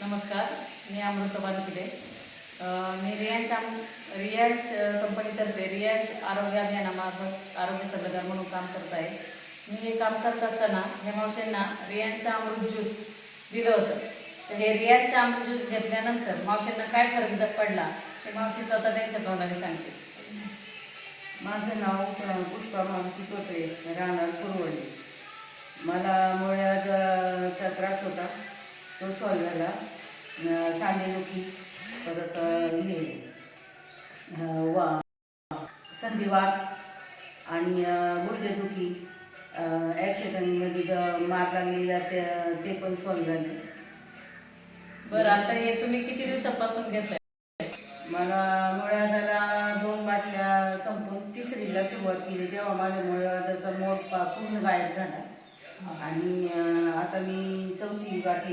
नमस्कार मी अमृता बानकिले मी रियांश आम रियांश कंपनीतर्फे रियांश आरोग्य अभियानामार्फत आरोग्य सल्लागार म्हणून काम करत आहे. मी हे काम करत असताना ह्या मावशांना रियांचा अमृत ज्यूस दिलं होतं. म्हणजे तर हे रियाजचा अमृत ज्यूस घेतल्यानंतर मावशांना काय फरक पडला ते मावशी स्वतः त्यांच्या तोंडाने सांगते माझं नाव पुष्पा मारुती राहणार कुरवली मला मुळ्याचा त्रास होता. तो सॉल्व झाला. सांधेदुखी परत हे वा संधिवात आणि गुडघेदुखी ॲक्सिडेंटमध्ये मार लागलेला ते ते पण सॉल्व झाले. बरं आता हे तुम्ही किती दिवसापासून घेताय? मला मुळ्यादाला दोन बाटल्या संपून तिसरीला सुरुवात केली. तेव्हा माझ्या मुळ्यादाचा मोठ पूर्ण गायब झाला. आणि आता मी चौथी बाटली